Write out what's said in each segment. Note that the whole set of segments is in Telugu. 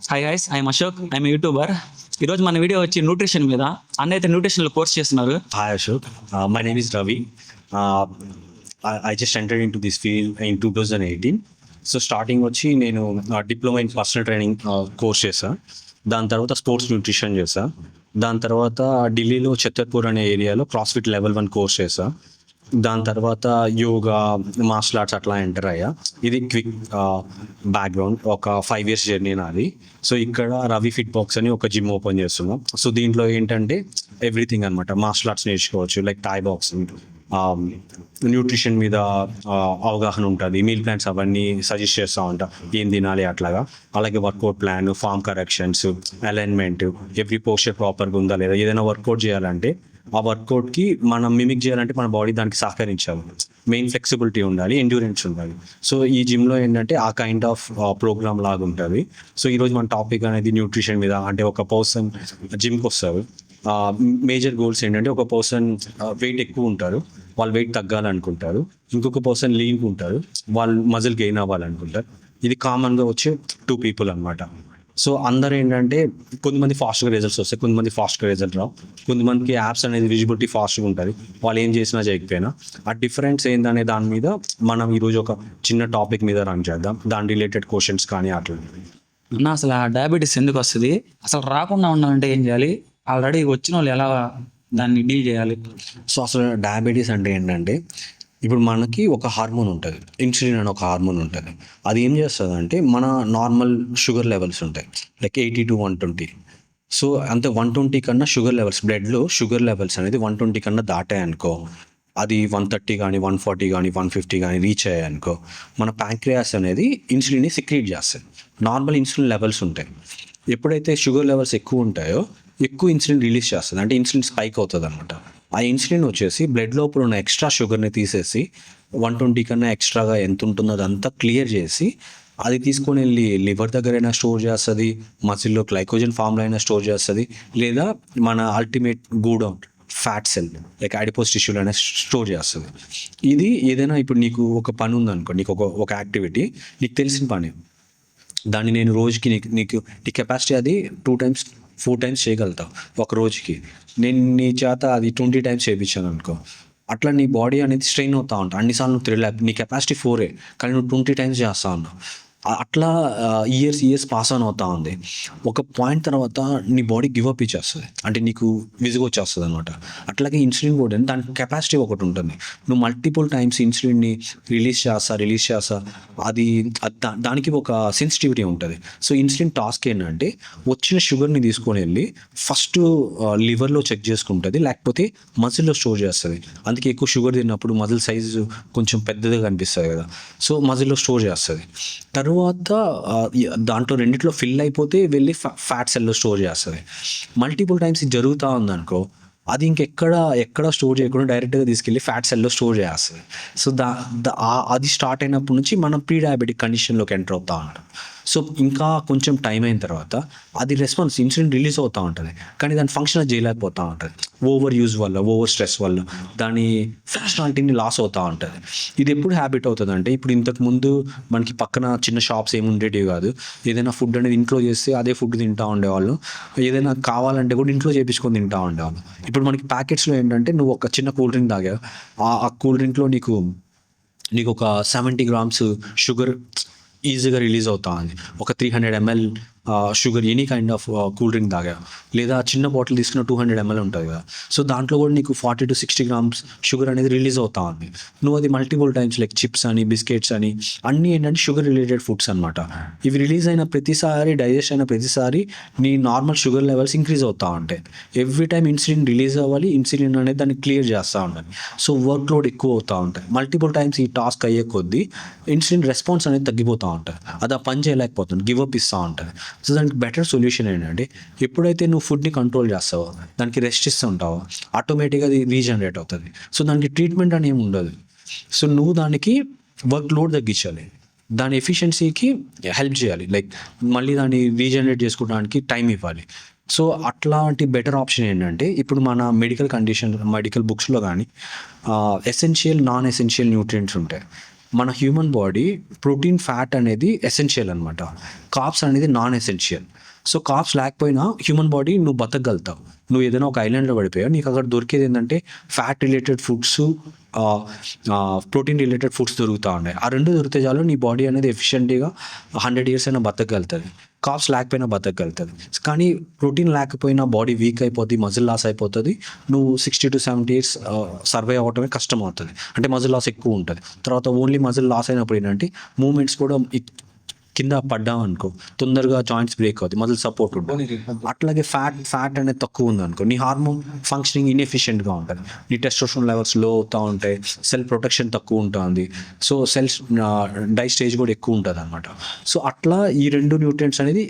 Hi guys I'm Ashok I'm YouTuber ఈరోజు మన వీడియో వచ్చి న్యూట్రిషన్ మీద. అన్న అయితే న్యూట్రిషన్లో కోర్స్ చేస్తున్నారు. Hi Ashok my name is Ravi I just enter into this field in two thousand eighteen so starting వచ్చి నేను diploma in personal training course చేశాను దాని తర్వాత స్పోర్ట్స్ న్యూట్రిషన్ చేశాను దాని తర్వాత ఢిల్లీలో చత్తర్పూర్ అనే ఏరియాలో క్రాస్ఫిట్ లెవెల్ వన్ కోర్స్ చేశాను దాని తర్వాత యోగా మార్షల్ ఆర్ట్స్ అట్లా ఎంటర్ అయ్యా. ఇది క్విక్ బ్యాక్గ్రౌండ్ ఒక ఫైవ్ ఇయర్స్ జర్నీ నాది. సో ఇక్కడ రవి ఫిట్ బాక్స్ అని ఒక జిమ్ ఓపెన్ చేస్తున్నాం. సో దీంట్లో ఏంటంటే ఎవ్రీథింగ్ అనమాట మార్షల్ ఆర్ట్స్ నేర్చుకోవచ్చు లైక్ టాయ్ బాక్సింగ్ న్యూట్రిషన్ మీద అవగాహన ఉంటుంది. మీల్ ప్లాన్స్ అవన్నీ సజెస్ట్ చేస్తూ ఉంటా. ఏం తినాలి అట్లాగా. అలాగే workout plan form corrections alignment every posture ప్రాపర్గా ఉందా లేదా? ఏదైనా వర్కౌట్ చేయాలంటే ఆ వర్కౌట్కి మనం మిమిక్ చేయాలంటే మన బాడీ దానికి సహకరించాలి. మెయిన్ ఫ్లెక్సిబిలిటీ ఉండాలి ఎండ్యూరెన్స్ ఉండాలి. సో ఈ జిమ్లో ఏంటంటే ఆ కైండ్ ఆఫ్ ప్రోగ్రామ్ లాగా ఉంటుంది. సో ఈరోజు మన టాపిక్ అనేది న్యూట్రిషన్ మీద అంటే ఒక పర్సన్ జిమ్కి వస్తారు. మేజర్ గోల్స్ ఏంటంటే ఒక పర్సన్ వెయిట్ ఎక్కువ ఉంటారు వాళ్ళు వెయిట్ తగ్గాలనుకుంటారు. ఇంకొక పర్సన్ లీన్ ఉంటారు వాళ్ళు మజిల్ గెయిన్ అవ్వాలనుకుంటారు. ఇది కామన్గా వచ్చే టూ పీపుల్ అన్నమాట. సో అందరు ఏంటంటే కొంతమంది ఫాస్ట్గా రిజల్ట్స్ వస్తాయి కొంతమంది ఫాస్ట్గా రిజల్ట్ రావు. కొంతమందికి యాప్స్ అనేది విజిబిలిటీ ఫాస్ట్గా ఉంటుంది. వాళ్ళు ఏం చేసినా చేయకపోయినా. ఆ డిఫరెన్స్ ఏందనే దాని మీద మనం ఈరోజు ఒక చిన్న టాపిక్ మీద రన్ చేద్దాం. దాని రిలేటెడ్ క్వశ్చన్స్ కానీ అట్లా. అన్న అసలు ఆ డయాబెటీస్ ఎందుకు వస్తుంది? అసలు రాకుండా ఉండాలంటే ఏం చేయాలి? ఆల్రెడీ వచ్చిన వాళ్ళు ఎలా దాన్ని డీల్ చేయాలి? సో అసలు డయాబెటీస్ అంటే ఏంటంటే ఇప్పుడు మనకి ఒక హార్మోన్ ఉంటుంది. ఇన్సులిన్ అని ఒక హార్మోన్ ఉంటుంది. అది ఏం చేస్తుంది అంటే మన నార్మల్ షుగర్ లెవెల్స్ ఉంటాయి. Like eighty to one twenty. So అంతే వన్ ట్వంటీ కన్నా షుగర్ లెవెల్స్ బ్లడ్లో షుగర్ లెవెల్స్ అనేది వన్ ట్వంటీ కన్నా దాటాయి అనుకో. అది వన్ థర్టీ కానీ వన్ ఫార్టీ కానీ వన్ ఫిఫ్టీ కానీ రీచ్ అయ్యాయి అనుకో. మన ప్యాంక్రియాస్ అనేది ఇన్సులిన్ని సిక్రియేట్ చేస్తుంది నార్మల్ ఇన్సులిన్ లెవెల్స్ ఉంటాయి. ఎప్పుడైతే షుగర్ లెవెల్స్ ఎక్కువ ఉంటాయో ఎక్కువ ఇన్సులిన్ రిలీజ్ చేస్తుంది. అంటే ఇన్సులిన్ స్పైక్ అవుతుంది అనమాట ఆ ఇన్సులిన్ వచ్చేసి బ్లడ్ లోపల ఉన్న ఎక్స్ట్రా షుగర్ని తీసేసి వన్ ట్వంటీ కన్నా ఎక్స్ట్రాగా ఎంత ఉంటుందో అదంతా క్లియర్ చేసి అది తీసుకొని వెళ్ళి లివర్ దగ్గరైనా స్టోర్ చేస్తుంది మసిల్లో గ్లైకోజన్ ఫామ్లో అయినా స్టోర్ చేస్తుంది లేదా మన ultimate godown fat cell like adipose టిష్యూలో అయినా స్టోర్ చేస్తుంది. ఇది ఏదైనా ఇప్పుడు నీకు ఒక పని ఉందనుకో నీకు ఒక ఒక యాక్టివిటీ నీకు తెలిసిన పని. దాన్ని నేను రోజుకి నీకు నీకు నీ కెపాసిటీ అది టూ టైమ్స్ ఫోర్ టైమ్స్ చేయగలుగుతావు ఒక రోజుకి. నేను నీ చేత అది ట్వంటీ టైమ్స్ చేయించాను అనుకో. అట్లా నీ బాడీ అనేది స్ట్రెయిన్ అవుతా ఉంటా. అన్నిసార్లు నువ్వు త్రీ ల్యాబ్ నీ కెపాసిటీ ఫోరే. కానీ నువ్వు ట్వంటీ టైమ్స్ చేస్తా ఉన్నావు. అట్లా ఇయర్స్ ఇయర్స్ పాస్ ఆన్ అవుతా ఉంది. ఒక పాయింట్ తర్వాత నీ బాడీ గివ్ అప్ ఇచ్చేస్తుంది. అంటే నీకు విసుగు వచ్చేస్తుంది అనమాట అట్లాగే ఇన్సులిన్ కూడా దాని కెపాసిటీ ఒకటి ఉంటుంది. నువ్వు మల్టిపుల్ టైమ్స్ ఇన్సులిన్ని రిలీజ్ చేస్తా రిలీజ్ చేస్తా. అది దానికి ఒక సెన్సిటివిటీ ఉంటుంది. సో ఇన్సులిన్ టాస్క్ ఏంటంటే వచ్చిన షుగర్ని తీసుకొని వెళ్ళి ఫస్ట్ లివర్లో చెక్ చేసుకుంటుంది. లేకపోతే మజిల్లో స్టోర్ చేస్తుంది. అందుకే ఎక్కువ షుగర్ తిన్నప్పుడు మజిల్ సైజు కొంచెం పెద్దదిగా కనిపిస్తుంది కదా. సో మజిల్లో స్టోర్ చేస్తుంది. తర్వాత తర్వాత దాంట్లో రెండిట్లో ఫిల్ అయిపోతే వెళ్ళి ఫ్యాట్ సెల్లో స్టోర్ చేస్తుంది. మల్టిపుల్ టైమ్స్ ఇది జరుగుతూ ఉందనుకో అది ఇంకెక్కడ ఎక్కడ స్టోర్ చేయకుండా డైరెక్ట్గా తీసుకెళ్ళి ఫ్యాట్ సెల్లో స్టోర్ చేస్తుంది. సో దా దా- అది స్టార్ట్ అయినప్పటి నుంచి మనం ప్రీ డయాబెటిక్ కండిషన్లోకి ఎంటర్ అవుతా ఉంటాం. సో ఇంకా కొంచెం టైం అయిన తర్వాత అది రెస్పాన్స్ ఇన్సులిన్ రిలీజ్ అవుతూ ఉంటుంది. కానీ దాని ఫంక్షన్ చేయలేకపోతూ ఉంటుంది. ఓవర్ యూజ్ వల్ల ఓవర్ స్ట్రెస్ వల్ల దాని ఫంక్షనాలిటీని లాస్ అవుతూ ఉంటుంది. ఇది ఎప్పుడు హ్యాబిట్ అవుతుంది అంటే ఇప్పుడు ఇంతకు ముందు మనకి పక్కన చిన్న షాప్స్ ఏమి ఉండేటివి కాదు. ఏదైనా ఫుడ్ అనేది ఇంట్లో చేస్తే అదే ఫుడ్ తింటూ ఉండేవాళ్ళు. ఏదైనా కావాలంటే కూడా ఇంట్లో చేపించుకొని తింటూ ఉండేవాళ్ళు. ఇప్పుడు మనకి ప్యాకెట్స్లో ఏంటంటే నువ్వు ఒక చిన్న కూల్ డ్రింక్ తాగావు. ఆ కూల్ డ్రింక్లో నీకు నీకు ఒక సెవెంటీ గ్రామ్స్ షుగర్ ఈజీగా రిలీజ్ అవుతా ఉంది. ఒక three hundred ML sugar any kind of cool drink తాగా. లేదా చిన్న బాటిల్ తీసుకున్న టూ హండ్రెడ్ ఎంఎల్ ఉంటుంది కదా. సో దాంట్లో కూడా నీకు forty to sixty grams sugar అనేది రిలీజ్ అవుతా ఉంది. నువ్వు అది మల్టిపుల్ టైమ్స్ లైక్ చిప్స్ అని బిస్కెట్స్ అని అన్నీ ఏంటంటే షుగర్ రిలేటెడ్ ఫుడ్స్ అనమాట ఇవి రిలీజ్ అయిన ప్రతిసారి డైజెస్ట్ అయిన ప్రతిసారి నీ నార్మల్ షుగర్ లెవెల్స్ ఇంక్రీజ్ అవుతా ఉంటాయి ఎవ్రీ టైం ఇన్సులిన్ రిలీజ్ అవ్వాలి ఇన్సులిన్ అనేది దాన్ని క్లియర్ చేస్తూ ఉండాలి. సో వర్క్ లోడ్ ఎక్కువ అవుతూ ఉంటాయి మల్టిపుల్ టైమ్స్ ఈ టాస్క్ అయ్యే కొద్దీ ఇన్సులిన్ రెస్పాన్స్ అనేది తగ్గిపోతూ ఉంటుంది. అది ఆ పని చేయలేకపోతుంది. గివ్ అప్ ఇస్తూ ఉంటుంది. సో దానికి బెటర్ సొల్యూషన్ ఏంటంటే ఎప్పుడైతే నువ్వు ఫుడ్ని కంట్రోల్ చేస్తావో దానికి రెస్ట్ ఇస్తూ ఉంటావో ఆటోమేటిక్గా అది రీజనరేట్ అవుతుంది. సో దానికి ట్రీట్మెంట్ అని ఏమి ఉండదు. సో నువ్వు దానికి వర్క్ లోడ్ తగ్గించాలి. దాని ఎఫిషియన్సీకి హెల్ప్ చేయాలి. లైక్ మళ్ళీ దాన్ని రీజనరేట్ చేసుకోవడానికి టైం ఇవ్వాలి. సో అట్లాంటి బెటర్ ఆప్షన్ ఏంటంటే ఇప్పుడు మన మెడికల్ కండిషన్ మెడికల్ బుక్స్లో కానీ ఎసెన్షియల్ నాన్ ఎసెన్షియల్ న్యూట్రియంట్స్ ఉంటాయి. మన హ్యూమన్ బాడీ ప్రోటీన్ ఫ్యాట్ అనేది ఎసెన్షియల్ అనమాట కాప్స్ అనేది నాన్ ఎసెన్షియల్ సో కాప్స్ లేకపోయినా హ్యూమన్ బాడీ నువ్వు బతకగలుగుతావు. నువ్వు ఏదైనా ఒక ఐలాండ్లో పడిపోయావు నీకు అక్కడ దొరికేది ఏంటంటే fat related foods protein related foods దొరుకుతూ ఉన్నాయి. ఆ రెండు దొరికితే చాలు నీ బాడీ అనేది ఎఫిషియెంట్గా హండ్రెడ్ ఇయర్స్ అయినా బతకగలుగుతుంది. కాప్స్ లేకపోయినా బతకగలుగుతుంది. కానీ ప్రోటీన్ లేకపోయినా బాడీ వీక్ అయిపోద్ది మజిల్ లాస్ అయిపోతుంది. నువ్వు sixty to seventy years survive అవ్వటమే కష్టం అవుతుంది అంటే మజిల్ లాస్ ఎక్కువ ఉంటుంది. తర్వాత ఓన్లీ మజిల్ లాస్ అయినప్పుడు ఏంటంటే మూమెంట్స్ కూడా కింద పడ్డాం అనుకో తొందరగా జాయింట్స్ బ్రేక్ అవుతాయి మజిల్ సపోర్ట్ ఉంటుంది అట్లాగే ఫ్యాట్ ఫ్యాట్ అనేది తక్కువ ఉంది అనుకో నీ హార్మోన్ ఫంక్షనింగ్ ఇన్ఎఫిషియెంట్గా ఉంటుంది. నీ టెస్టోస్టోన్ లెవెల్స్లో అవుతూ ఉంటాయి సెల్ ప్రొటెక్షన్ తక్కువ ఉంటుంది. సో సెల్స్ డై స్టేజ్ కూడా ఎక్కువ ఉంటుంది అనమాట సో అట్లా ఈ రెండు న్యూట్రియంట్స్ అనేది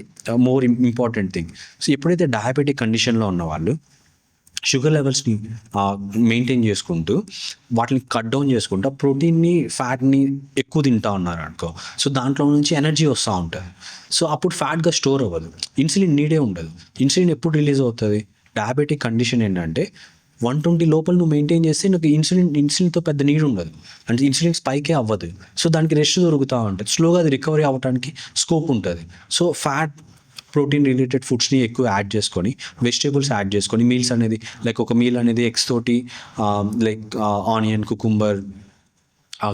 మోర్ ఇంపార్టెంట్ థింగ్ సో ఎప్పుడైతే డయాబెటిక్ కండిషన్లో ఉన్న వాళ్ళు షుగర్ లెవెల్స్ని మెయింటైన్ చేసుకుంటూ వాటిని కట్ డౌన్ చేసుకుంటూ ప్రోటీన్ని ఫ్యాట్ని ఎక్కువ తింటా ఉన్నారు అనుకో సో దాంట్లో నుంచి ఎనర్జీ వస్తూ ఉంటుంది. సో అప్పుడు ఫ్యాట్గా స్టోర్ అవ్వదు. ఇన్సులిన్ నీడే ఉండదు. ఇన్సులిన్ ఎప్పుడు రిలీజ్ అవుతుంది? డయాబెటిక్ కండిషన్ ఏంటంటే వన్ ట్వంటీ లోపల నువ్వు మెయింటైన్ చేస్తే నాకు ఇన్సులిన్ ఇన్సులిన్తో పెద్ద నీడ్ ఉండదు. అంటే ఇన్సులిన్ స్పైకే అవ్వదు. సో దానికి రెస్ట్ దొరుకుతూ ఉంటుంది. స్లోగా అది రికవరీ అవ్వడానికి స్కోప్ ఉంటుంది. సో ఫ్యాట్ ప్రోటీన్ రిలేటెడ్ ఫుడ్స్ని ఎక్కువ యాడ్ చేసుకొని వెజిటేబుల్స్ యాడ్ చేసుకొని మీల్స్ అనేది లైక్ ఒక మీల్ అనేది ఎగ్స్ తోటి like onion cucumber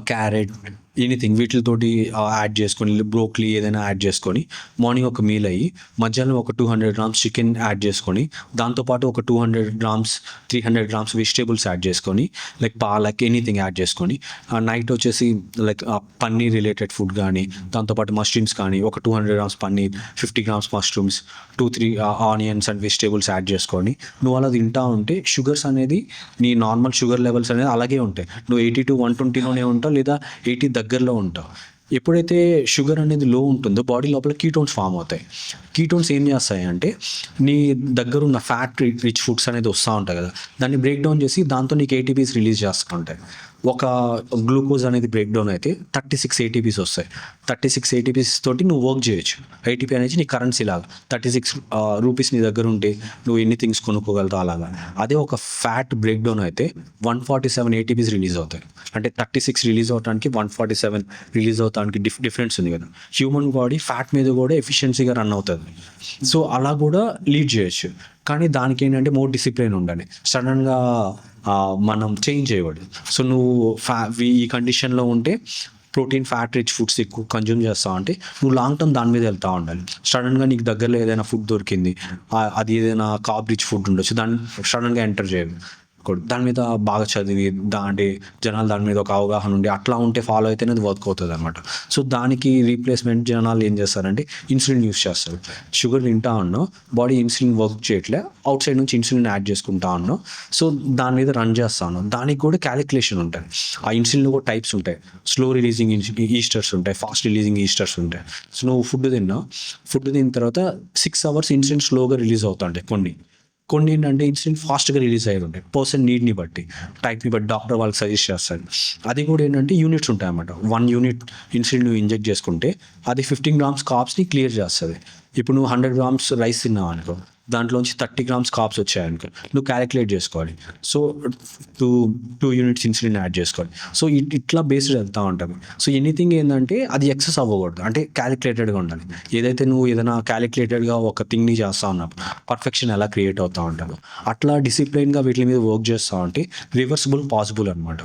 carrot anything వీటితోటి యాడ్ చేసుకొని బ్రోక్లీ ఏదైనా యాడ్ చేసుకొని మార్నింగ్ ఒక మీల్ అయ్యి మధ్యాహ్నం ఒక two hundred grams chicken add చేసుకొని దాంతోపాటు ఒక two hundred grams three hundred grams vegetables add చేసుకొని లైక్ పాలక్ ఎనీథింగ్ యాడ్ చేసుకొని నైట్ వచ్చేసి లైక్ పన్నీర్ రిలేటెడ్ ఫుడ్ కానీ దాంతోపాటు మష్రూమ్స్ కానీ ఒక two hundred grams paneer fifty grams mushrooms two three onions and vegetables add చేసుకొని నువ్వు అలా తింటా ఉంటే షుగర్స్ అనేది నీ నార్మల్ షుగర్ లెవెల్స్ అనేది అలాగే ఉంటాయి. నువ్వు ఎయిటీ టు వన్ ట్వంటీలోనే ఉంటావు లేదా ఎయిటీ దగ్గరలో ఉంటావు ఎప్పుడైతే షుగర్ అనేది లో ఉంటుందో బాడీ లోపల కీటోన్స్ ఫామ్ అవుతాయి. కీటోన్స్ ఏం చేస్తాయి అంటే నీ దగ్గర ఉన్న ఫ్యాట్ రిచ్ ఫుడ్స్ అనేది వస్తూ ఉంటాయి కదా. దాన్ని బ్రేక్ డౌన్ చేసి దాంతో నీకు ఏటీపీస్ రిలీజ్ చేస్తూ ఉంటాయి ఒక గ్లూకోజ్ అనేది బ్రేక్ డౌన్ అయితే థర్టీ సిక్స్ ఏటీపీస్ వస్తాయి. థర్టీ సిక్స్ ఏటీపీస్ తోటి నువ్వు వర్క్ చేయొచ్చు. ఐటీపీ అనేది నీ కరెన్సీ లాగా. థర్టీ సిక్స్ రూపీస్ నీ దగ్గర ఉంటే నువ్వు ఎన్ని థింగ్స్ కొనుక్కోగలుగుతావు అలాగా. అదే ఒక ఫ్యాట్ బ్రేక్ డౌన్ అయితే one forty seven ATPs release అవుతాయి. అంటే థర్టీ సిక్స్ రిలీజ్ అవడానికి వన్ ఫార్టీ సెవెన్ రిలీజ్ అవడానికి డిఫ్ డిఫరెన్స్ ఉంది కదా. హ్యూమన్ బాడీ ఫ్యాట్ మీద కూడా ఎఫిషియన్సీగా రన్ అవుతుంది. సో అలా కూడా లీడ్ చేయొచ్చు. కానీ దానికి ఏంటంటే మోర్ డిసిప్లిన్ ఉండాలి. సడన్గా మనం చేంజ్ చేయబడి సో నువ్వు ఫ్యా ఈ కండిషన్లో ఉంటే ప్రోటీన్ ఫ్యాట్ రిచ్ ఫుడ్స్ ఎక్కువ కన్జ్యూమ్ చేస్తావు అంటే నువ్వు లాంగ్ టర్మ్ దాని మీద వెళ్తా ఉండాలి. సడన్గా నీకు దగ్గరలో ఏదైనా ఫుడ్ దొరికింది అది ఏదైనా కాప్ రిచ్ ఫుడ్ ఉండొచ్చు దాన్ని సడన్గా ఎంటర్ చేయదు దాని మీద బాగా చదివి దాంటి జనాలు దాని మీద ఒక అవగాహన ఉండి అట్లా ఉంటే ఫాలో అయితేనే అది వర్క్ అవుతుంది అనమాట సో దానికి రీప్లేస్మెంట్ జనాలు ఏం చేస్తారంటే ఇన్సులిన్ యూస్ చేస్తారు. షుగర్ తింటా ఉన్నావు బాడీ ఇన్సులిన్ వర్క్ చేయట్లే అవుట్ సైడ్ నుంచి ఇన్సులిన్ యాడ్ చేసుకుంటా ఉన్నావు. సో దాని మీద రన్ చేస్తాను దానికి కూడా క్యాలిక్యులేషన్ ఉంటుంది ఆ ఇన్సులిన్ కూడా టైప్స్ ఉంటాయి. స్లో రిలీజింగ్ ఈస్టర్స్ ఉంటాయి ఫాస్ట్ రిలీజింగ్ ఈస్టర్స్ ఉంటాయి. సో నువ్వు ఫుడ్ తిన్నావు ఫుడ్ తిన్న తర్వాత సిక్స్ అవర్స్ ఇన్సులిన్ స్లోగా రిలీజ్ అవుతుంటాయి కొన్ని. కొన్ని ఏంటంటే ఇన్సులిన్ ఫాస్ట్గా రిలీజ్ అయ్యి ఉంటాయి పర్సన్ నీడ్ని బట్టి టైప్ని బట్టి డాక్టర్ వాళ్ళకి సజెస్ట్ చేస్తారు. అది కూడా ఏంటంటే యూనిట్స్ ఉంటాయి అన్నమాట వన్ యూనిట్ ఇన్సులిన్ నువ్వు ఇంజెక్ట్ చేసుకుంటే అది ఫిఫ్టీన్ గ్రామ్స్ కాప్స్ని క్లియర్ చేస్తుంది. ఇప్పుడు నువ్వు హండ్రెడ్ గ్రామ్స్ రైస్ తిన్నావు అనుకో దాంట్లోంచి థర్టీ గ్రామ్స్ కాప్స్ వచ్చాయనుకో నువ్వు క్యాలిక్యులేట్ చేసుకోవాలి. So two two units insulin add చేసుకోవాలి. సో ఇట్- ఇట్లా బేస్డ్ వెళ్తూ ఉంటాం సో ఎనీథింగ్ ఏంటంటే అది ఎక్సెస్ అవ్వకూడదు. అంటే క్యాలిక్యులేటెడ్గా ఉండాలి. ఏదైతే నువ్వు ఏదైనా క్యాలిక్యులేటెడ్గా ఒక థింగ్ని చేస్తా ఉన్నప్పుడు పర్ఫెక్షన్ ఎలా క్రియేట్ అవుతూ ఉంటావు అట్లా డిసిప్లైన్గా వీటి మీద వర్క్ చేస్తూ ఉంటే రివర్సిబుల్ పాసిబుల్ అనమాట